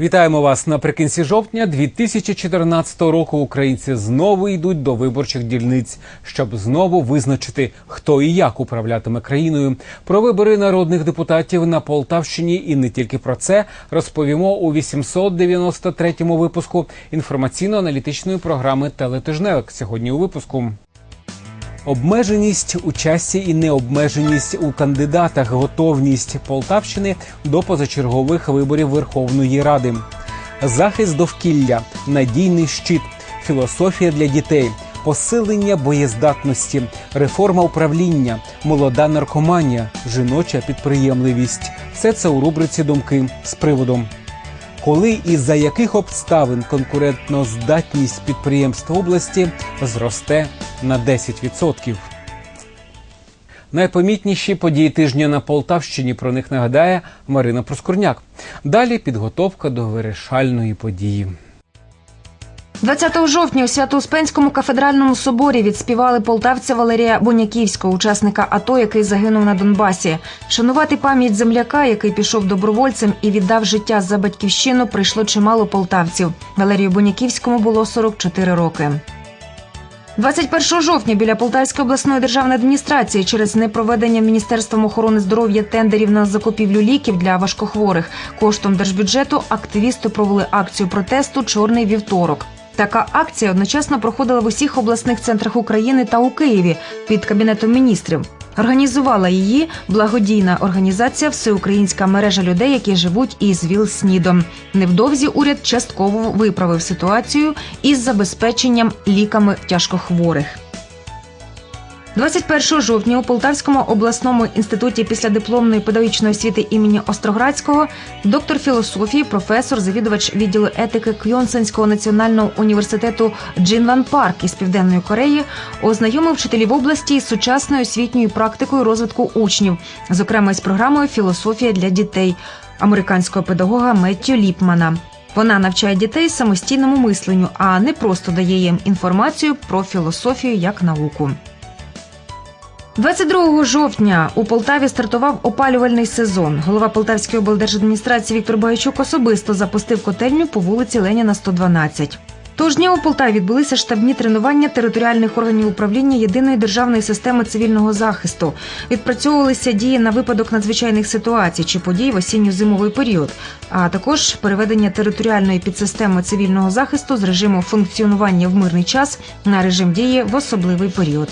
Вітаємо вас наприкінці жовтня 2014 року. Українці знову йдуть до виборчих дільниць, щоб знову визначити, хто і як управлятиме країною. Про вибори народних депутатів на Полтавщині і не тільки про це розповімо у 893-му випуску інформаційно-аналітичної програми Телетижневик. Сьогодні у випуску. Обмеженість у часі і необмеженість у кандидатах, готовність Полтавщини до позачергових виборів Верховної Ради, захист довкілля, надійний щит, філософія для дітей, посилення боєздатності, реформа управління, молода наркоманія, жіноча підприємливість. Все це у рубриці Думки з приводом. Коли і за яких обставин конкурентно здатність підприємств області зросте на 10%. Найпомітніші події тижня на Полтавщині про них нагадає Марина Проскурняк. Далі підготовка до вирішальної події. 20 жовтня у Свято-Успенському кафедральному соборі відспівали полтавця Валерія Боняківського, учасника АТО, який загинув на Донбасі. Шанувати пам'ять земляка, який пішов добровольцем і віддав життя за батьківщину, прийшло чимало полтавців. Валерію Боняківському було 44 роки. 21 жовтня біля Полтавської обласної державної адміністрації через непроведення Міністерством охорони здоров'я тендерів на закупівлю ліків для важкохворих коштом держбюджету активісти провели акцію протесту Чорний вівторок. Така акція одночасно проходила в усіх обласних центрах України та у Києві під кабінетом міністрів. Організувала її благодійна організація Всеукраїнська мережа людей, які живуть із ВІЛ-СНІДом. Невдовзі уряд частково виправив ситуацію із забезпеченням ліками тяжкохворих. 21 жовтня у Полтавському обласному інституті післядипломної педагогічної освіти імені Остроградського доктор філософії, професор, завідувач відділу етики Кйонсенського національного університету Джинван Парк із Південної Кореї ознайомив вчителів області із сучасною освітньою практикою розвитку учнів, зокрема із програмою Філософія для дітей американського педагога Меттю Ліпмана. Вона навчає дітей самостійному мисленню, а не просто дає їм інформацію про філософію як науку. 22 жовтня у Полтаві стартував опалювальний сезон. Голова Полтавської облдержадміністрації Віктор Багайчук особисто запустив котельню по вулиці Леніна, 112. Тож дня у Полтаві відбулися штабні тренування територіальних органів управління єдиної державної системи цивільного захисту. Відпрацьовувалися дії на випадок надзвичайних ситуацій чи подій в осінньо-зимовий період, а також переведення територіальної підсистеми цивільного захисту з режиму функціонування в мирний час на режим дії в особливий період.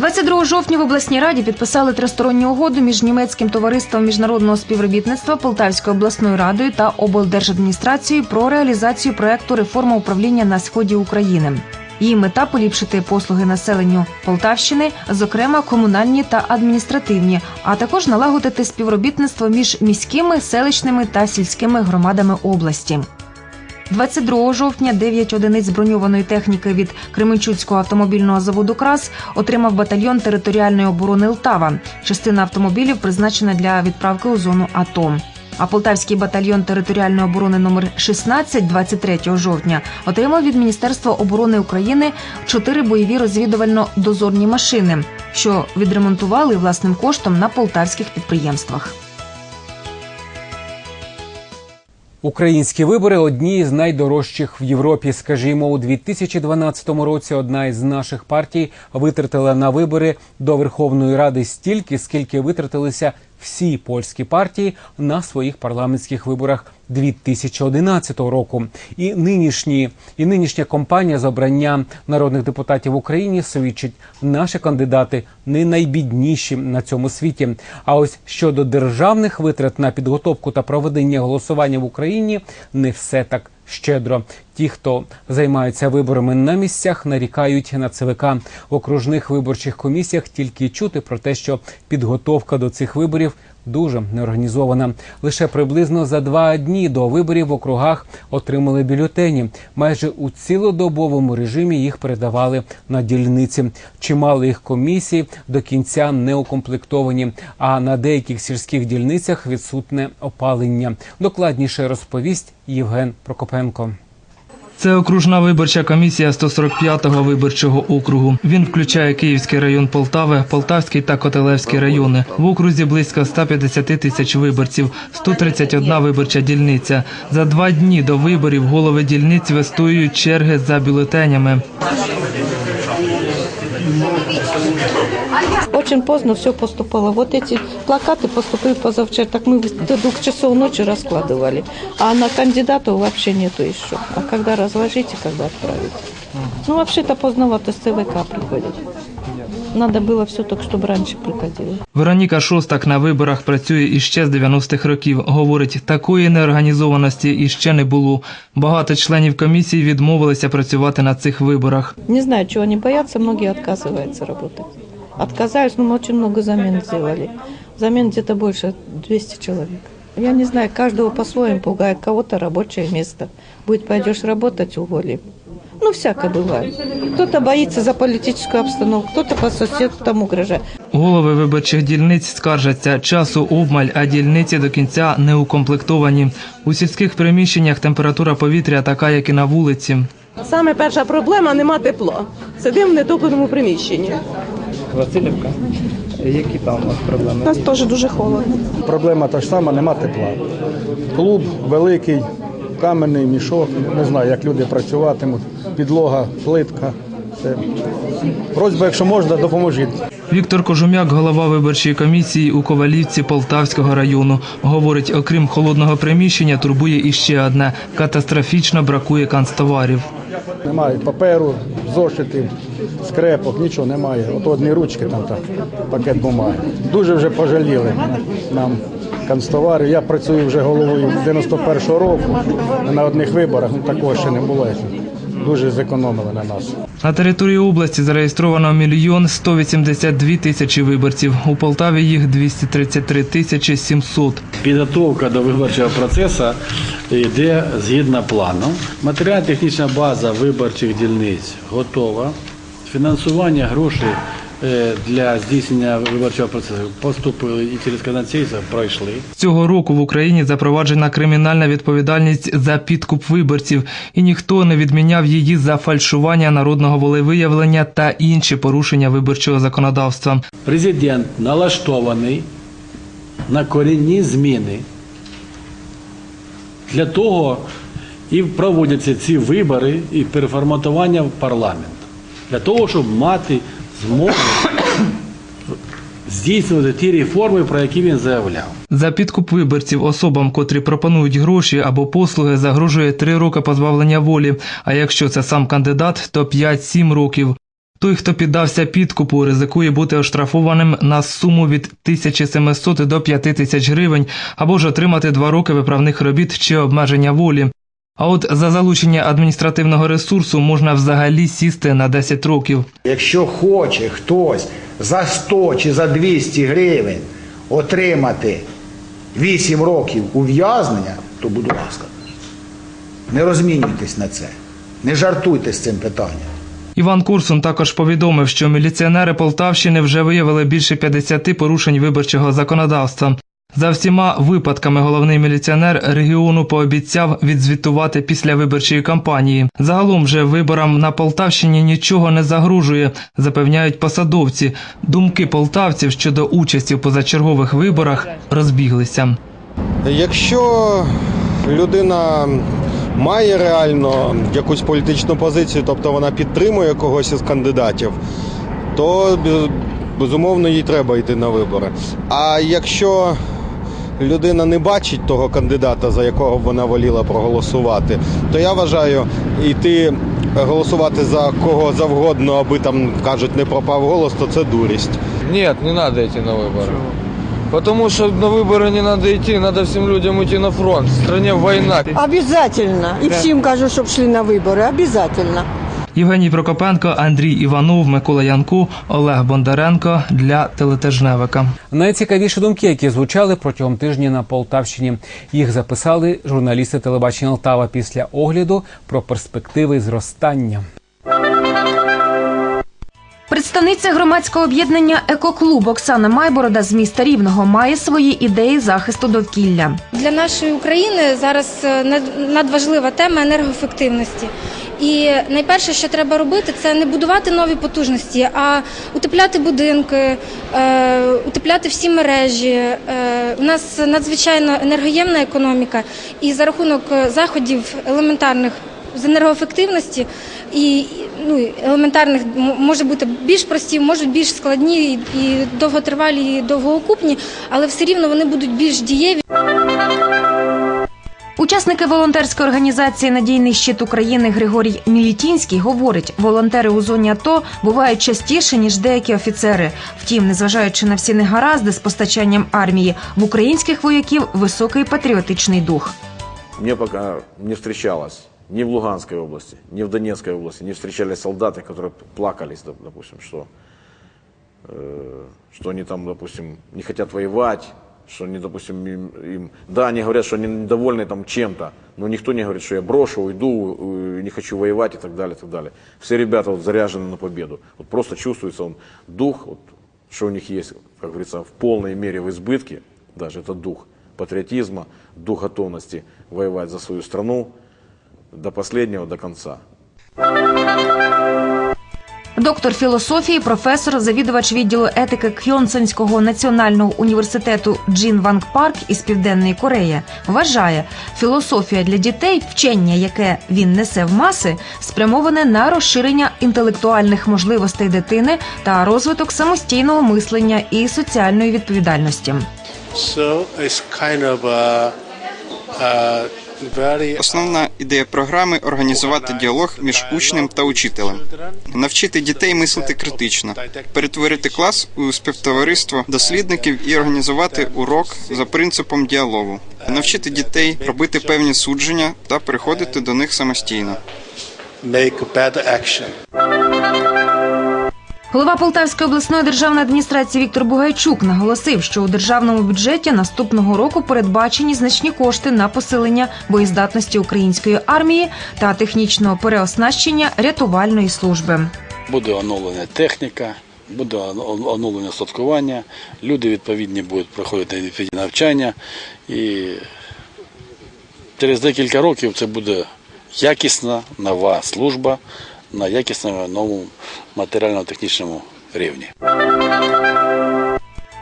22 жовтня в обласній раді підписали тристоронню угоду між німецьким товариством міжнародного співробітництва Полтавською обласною радою та облдержадміністрацією про реалізацію проекту реформа управління на сході України. Її мета поліпшити послуги населенню Полтавщини, зокрема комунальні та адміністративні, а також налагодити співробітництво між міськими, селищними та сільськими громадами області. 22 жовтня 9 одиниць броньованої техніки від Кременчуцького автомобільного заводу КРАС отримав батальйон територіальної оборони Лтава. Частина автомобілів призначена для відправки у зону АТО. А Полтавський батальйон територіальної оборони номер 16 23 жовтня отримав від Міністерства оборони України чотири бойові розвідувально-дозорні машини, що відремонтували власним коштом на полтавських підприємствах. Українські вибори одні з найдорожчих в Європі. Скажімо, у 2012 році одна із наших партій витратила на вибори до Верховної Ради стільки, скільки витратилися всі польські партії на своїх парламентських виборах 2011 року. І нинішні і нинішня кампанія з обрання народних депутатів в Україні свідчить, наші кандидати не найбідніші на цьому світі. А ось щодо державних витрат на підготовку та проведення голосування в Україні не все так. Щедро ті, хто займаються виборами на місцях, нарікають на ЦВК в окружних виборчих комісіях. Тільки чути про те, що підготовка до цих виборів дуже неорганізована. Лише приблизно за два дні до виборів в округах отримали бюлетені. Майже у цілодобовому режимі їх передавали на дільниці. Чимало їх комісій до кінця не укомплектовані. А на деяких сільських дільницях відсутне опалення. Докладніше розповість Євген Прокопенко. Це окружна виборча комісія 145-го виборчого округу. Він включає Київський район Полтави, Полтавський та Котелевський райони. В окрузі близько 150 тисяч виборців, 131 виборча дільниця. За два дні до виборів голови дільниць вистоюють черги за бюлетенями. Очень поздно все поступало. Вот эти плакаты поступили позавчера, так мы до двух часов ночи раскладывали. А на кандидатов вообще нету еще. А когда разложите, когда отправить? Ну, вообще-то поздновато с ЦВК приходит. Надо было все так, чтобы раньше приходили. Вероніка Шостак на виборах працює іще з 90-х років. Говорить, такої неорганізованості іще не було. Багато членів комісії відмовилися працювати на цих виборах. Не знаю, чего они боятся, многие отказываются работать. Отказались, но мы очень много замен сделали. Замен где-то больше 200 человек. Я не знаю, каждого по-своему пугает, кого-то рабочее место. Будет пойдешь работать, уволим. Ну, всякое бывает. Кто-то боится за политическую обстановку, кто-то по соседу там угрожает. Голови виборчих дільниць скаржаться, часу обмаль, а дільниці до кінця не укомплектовані. У сільських приміщеннях температура повітря така, як і на вулиці. Саме перша проблема нема тепла. Сидимо в нетопленому приміщенні. Васильівка. Які там у вас У нас теж дуже холодно. Проблема та ж сама, нема тепла. Клуб великий, каменний мішок. Не знаю, як люди працюватимуть. Підлога, плитка. Все. Просьба, якщо можна, допоможіть. Віктор Кожум'як, голова виборчої комісії у Ковалівці Полтавського району, говорить, окрім холодного приміщення, турбує іще одне – катастрофічно бракує канцтоварів. Немає паперу, зошитів, скрепок, нічого немає. От одні ручки там та пакет бумаги. Дуже вже пожаліли нам канцтовари. Я працюю вже головою 91-го року. На одних виборах ну, такого ще не було. Дуже зекономили на нас. На території області зареєстровано мільйон 182 тисячі виборців. У Полтаві їх 233 тисячі 700. Підготовка до виборчого процесу йде згідно плану. Матеріально-технічна база виборчих дільниць готова. Фінансування грошей для здійснення виборчого процесу поступили і через канадційця пройшли. Цього року в Україні запроваджена кримінальна відповідальність за підкуп виборців, і ніхто не відміняв її за фальшування народного волевиявлення та інші порушення виборчого законодавства. Президент налаштований на корінні зміни. Для того і проводяться ці вибори і переформатування в парламент. Для того, щоб мати змогу здійснювати ті реформи, про які він заявляв. За підкуп виборців особам, котрі пропонують гроші або послуги, загрожує три роки позбавлення волі. А якщо це сам кандидат, то 5-7 років. Той, хто піддався підкупу, ризикує бути оштрафованим на суму від 1700 до 5000 гривень або ж отримати два роки виправних робіт чи обмеження волі. А от за залучення адміністративного ресурсу можна взагалі сісти на 10 років. Якщо хоче хтось за 100 чи за 200 гривень отримати 8 років ув'язнення, то будь ласка, не розмінюйтесь на це, не жартуйте з цим питанням. Іван Курсун також повідомив, що міліціонери Полтавщини вже виявили більше 50 порушень виборчого законодавства. За всіма випадками головний міліціонер регіону пообіцяв відзвітувати після виборчої кампанії. Загалом же виборам на Полтавщині нічого не загрожує, запевняють посадовці. Думки полтавців щодо участі в позачергових виборах розбіглися. Якщо людина має реально якусь політичну позицію, тобто вона підтримує когось із кандидатів, то безумовно їй треба йти на вибори. А якщо людина не бачить того кандидата, за якого б вона воліла проголосувати, то я вважаю йти голосувати за кого завгодно, аби там кажуть не пропав голос, то це дурість. Нет, не надо идти на выборы. Потому что на выборы не надо идти, надо всем людям идти на фронт. В стране война. Обязательно. І всім кажу, щоб йшли на вибори. Обязательно. Євгеній Прокопенко, Андрій Іванов, Микола Янку, Олег Бондаренко для телетижневика. Найцікавіші думки, які звучали протягом тижня на Полтавщині. Їх записали журналісти телебачення Алтава після огляду про перспективи зростання. Представниця громадського об'єднання Екоклуб Оксана Майборода з міста Рівного має свої ідеї захисту довкілля. Для нашої України зараз е, надважлива тема енергоефективності. І найперше, що треба робити, це не будувати нові потужності, а утепляти будинки, е, утепляти всі мережі. Е, у нас надзвичайно енергоємна економіка, і за рахунок е, заходів елементарних з енергоефективності і ну, елементарних може бути більш прості, можуть більш складні і, довготривалі, і довгоокупні, але все рівно вони будуть більш дієві. Учасники волонтерської організації Надійний щит України Григорій Мілітінський говорить, волонтери у зоні АТО бувають частіше ніж деякі офіцери. Втім, незважаючи на всі негаразди з постачанням армії, в українських вояків високий патріотичний дух. Мне пока не встречалось ни в Луганской области, ни в Донецкой области, не встречались солдаты, которые плакались, доп- допустим, что, э, что они там, допустим, не хотят воевать, Что они, допустим, им, им- да, они говорят, что они недовольны там чем-то, но никто не говорит, что я брошу, уйду, э, не хочу воевать и так далее, и так далее. Все ребята вот заряжены на победу. Вот просто чувствуется он дух, вот, что у них есть, как говорится, в полной мере в избытке, даже это дух патриотизма, дух готовности воевать за свою страну до последнего, до конца. Доктор філософії, професор, завідувач відділу етики Кьонсенського національного університету Джін Ванг Парк із Південної Кореї вважає, філософія для дітей, вчення, яке він несе в маси, спрямоване на розширення інтелектуальних можливостей дитини та розвиток самостійного мислення і соціальної відповідальності. So it's kind of a, a Основна ідея програми організувати діалог між учнем та учителем, навчити дітей мислити критично, перетворити клас у співтовариство дослідників і організувати урок за принципом діалогу, навчити дітей робити певні судження та переходити до них самостійно. make better action. Голова Полтавської обласної державної адміністрації Віктор Бугайчук наголосив, що у державному бюджеті наступного року передбачені значні кошти на посилення боєздатності української армії та технічного переоснащення рятувальної служби. Буде оновлена техніка, буде оновлення садкування, люди відповідні будуть проходити відповідні навчання. І через декілька років це буде якісна нова служба на якісному новому матеріально-технічному рівні.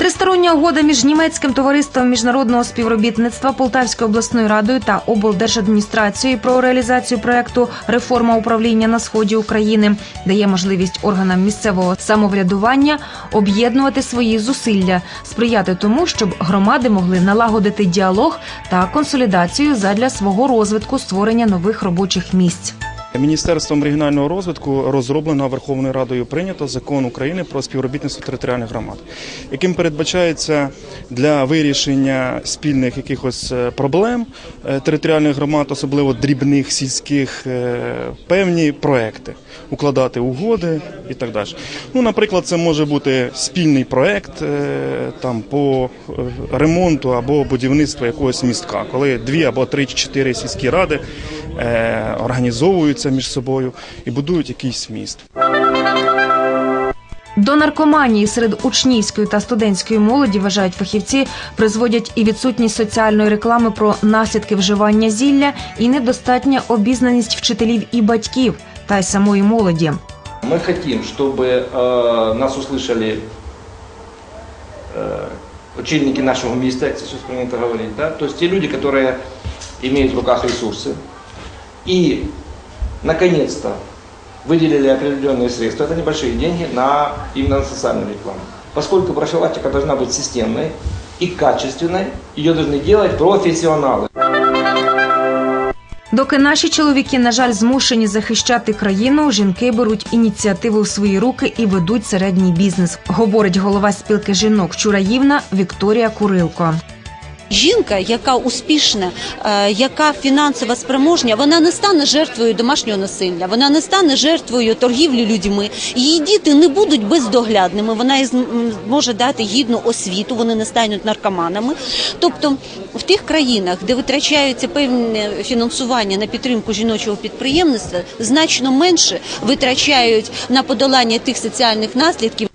Тристороння угода між німецьким товариством міжнародного співробітництва Полтавською обласною радою та облдержадміністрацією про реалізацію проекту Реформа управління на сході України дає можливість органам місцевого самоврядування об'єднувати свої зусилля, сприяти тому, щоб громади могли налагодити діалог та консолідацію задля свого розвитку створення нових робочих місць. Міністерством регіонального розвитку розроблено Верховною Радою прийнято закон України про співробітництво територіальних громад, яким передбачається для вирішення спільних якихось е, проблем е, територіальних громад, особливо дрібних сільських, е, певні проекти, укладати угоди і так далі. Ну, наприклад, це може бути спільний проект там по ремонту або будівництву якогось містка, коли дві або три чотири сільські ради е, організовуються між собою і будують якийсь міст. До наркоманії серед учнівської та студентської молоді вважають фахівці, призводять і відсутність соціальної реклами про наслідки вживання зілля, і недостатня обізнаність вчителів і батьків та й самої молоді. Мы хотим, чтобы э, нас услышали э, учебники нашего места, если сейчас принято говорить, да? то есть те люди, которые имеют в руках ресурсы и, наконец-то, выделили определенные средства, это небольшие деньги, на именно на социальную рекламу. Поскольку профилактика должна быть системной и качественной, ее должны делать профессионалы. Доки наші чоловіки, на жаль, змушені захищати країну, жінки беруть ініціативу в свої руки і ведуть середній бізнес, говорить голова спілки жінок Чураївна Вікторія Курилко. жінка, яка успішна, е, яка фінансово спроможня, вона не стане жертвою домашнього насилля, вона не стане жертвою торгівлі людьми. Її діти не будуть бездоглядними. Вона із- м, зможе дати гідну освіту, вони не стануть наркоманами. Тобто в тих країнах, де витрачаються певне фінансування на підтримку жіночого підприємництва, значно менше витрачають на подолання тих соціальних наслідків.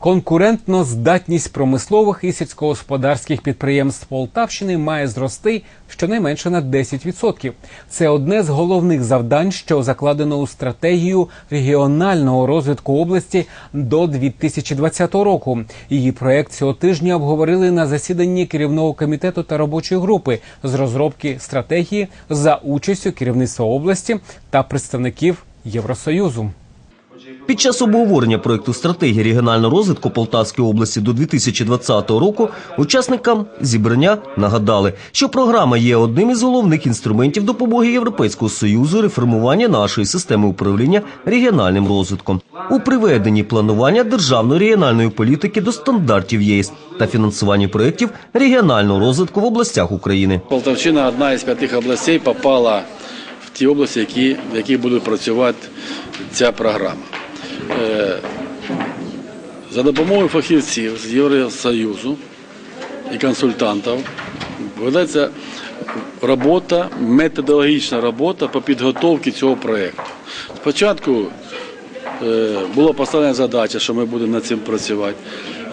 Конкурентно здатність промислових і сільськогосподарських підприємств Полтавщини має зрости щонайменше на 10%. Це одне з головних завдань, що закладено у стратегію регіонального розвитку області до 2020 року. Її проект цього тижня обговорили на засіданні керівного комітету та робочої групи з розробки стратегії за участю керівництва області та представників Євросоюзу. Під час обговорення проекту стратегії регіонального розвитку Полтавської області до 2020 року учасникам зібрання нагадали, що програма є одним із головних інструментів допомоги Європейського союзу реформування нашої системи управління регіональним розвитком у приведенні планування державної регіональної політики до стандартів ЄС та фінансуванні проєктів регіонального розвитку в областях України. Полтавщина одна із п'яти областей попала в ті області, які, в яких буде працювати ця програма. Е, За допомогою фахівців з Євросоюзу і консультантів ведеться робота, методологічна робота по підготовці цього проєкту. Спочатку е, була поставлена задача, що ми будемо над цим працювати.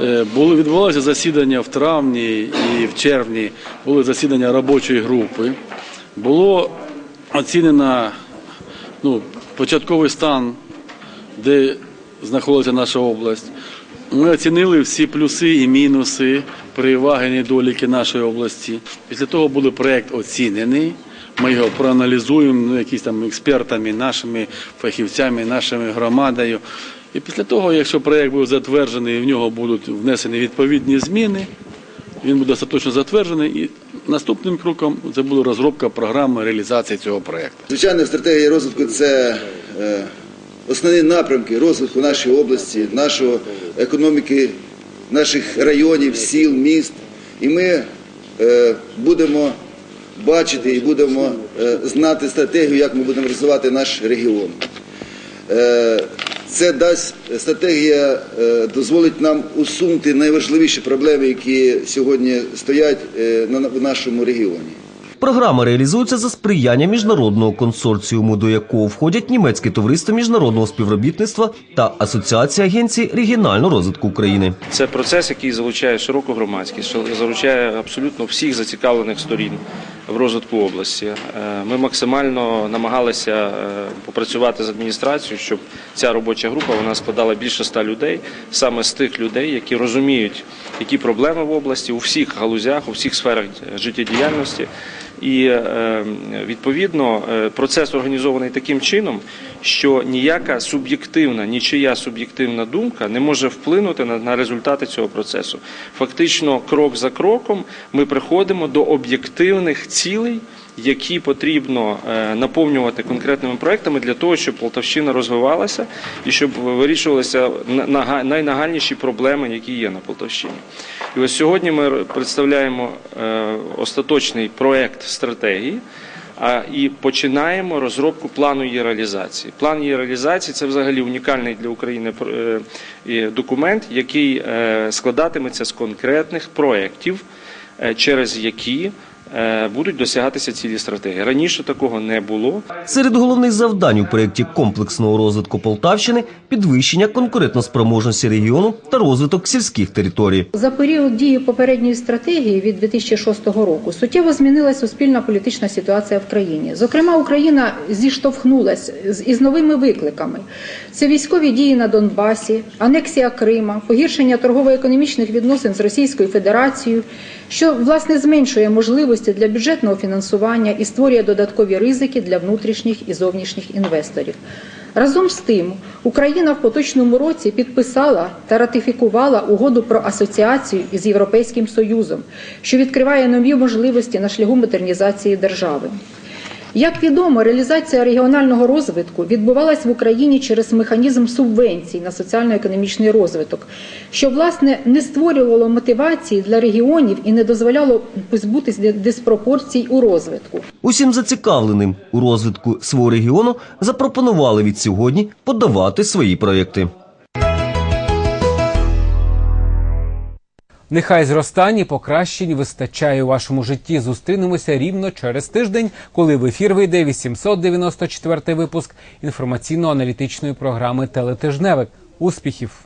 Е, Були відбулося засідання в травні і в червні були засідання робочої групи. Було оцінено ну, початковий стан, де знаходиться наша область. Ми оцінили всі плюси і мінуси, переваги, недоліки нашої області. Після того буде проєкт оцінений. Ми його проаналізуємо ну, якісь там експертами, нашими фахівцями, нашими громадою. І після того, якщо проєкт буде затверджений, в нього будуть внесені відповідні зміни, він буде остаточно затверджений. І наступним кроком це буде розробка програми реалізації цього проєкту. Звичайно, стратегія розвитку це е, основні напрямки розвитку нашої області, нашої економіки, наших районів, сіл, міст. І ми е, будемо бачити і будемо е, знати стратегію, як ми будемо розвивати наш регіон. Е, Це дасть стратегія, дозволить нам усунути найважливіші проблеми, які сьогодні стоять в нашому регіоні. Програма реалізується за сприяння міжнародного консорціуму, до якого входять німецьке товариство міжнародного співробітництва та Асоціація агенцій регіонального розвитку України. Це процес, який залучає широку громадськість, залучає абсолютно всіх зацікавлених сторін в розвитку області. Е, Ми максимально намагалися е, попрацювати з адміністрацією, щоб ця робоча група вона складала більше ста людей, саме з тих людей, які розуміють, які проблеми в області у всіх галузях, у всіх сферах життєдіяльності. І е, відповідно е, процес організований таким чином, що ніяка суб'єктивна, нічия суб'єктивна думка не може вплинути на, результати цього процесу. Фактично, крок за кроком ми приходимо до об'єктивних цілей, які потрібно е, наповнювати конкретними проектами для того, щоб Полтавщина розвивалася і щоб вирішувалися на- нага- найнагальніші проблеми, які є на Полтавщині. І ось сьогодні ми представляємо е, остаточний проект стратегії. І починаємо розробку плану її реалізації. План її реалізації це взагалі унікальний для України е, документ, який е, складатиметься з конкретних проєктів, через які будуть досягатися цілі стратегії. Раніше такого не було. Серед головних завдань у проєкті комплексного розвитку Полтавщини підвищення конкурентоспроможності регіону та розвиток сільських територій. За період дії попередньої стратегії від 2006 року суттєво змінилася суспільна політична ситуація в країні. Зокрема, Україна зіштовхнулася з- із новими викликами: це військові дії на Донбасі, анексія Крима, погіршення торгово-економічних відносин з Російською Федерацією, що власне зменшує можливості для бюджетного фінансування і створює додаткові ризики для внутрішніх і зовнішніх інвесторів. Разом з тим, Україна в поточному році підписала та ратифікувала угоду про асоціацію із Європейським Союзом, що відкриває нові можливості на шляху модернізації держави. Як відомо, реалізація регіонального розвитку відбувалась в Україні через механізм субвенцій на соціально-економічний розвиток, що власне не створювало мотивації для регіонів і не дозволяло позбутись диспропорцій у розвитку. Усім зацікавленим у розвитку свого регіону запропонували від сьогодні подавати свої проєкти. Нехай зростань і покращень вистачає у вашому житті. Зустрінемося рівно через тиждень, коли в ефір вийде 894 випуск інформаційно-аналітичної програми Телетижневик. Успіхів!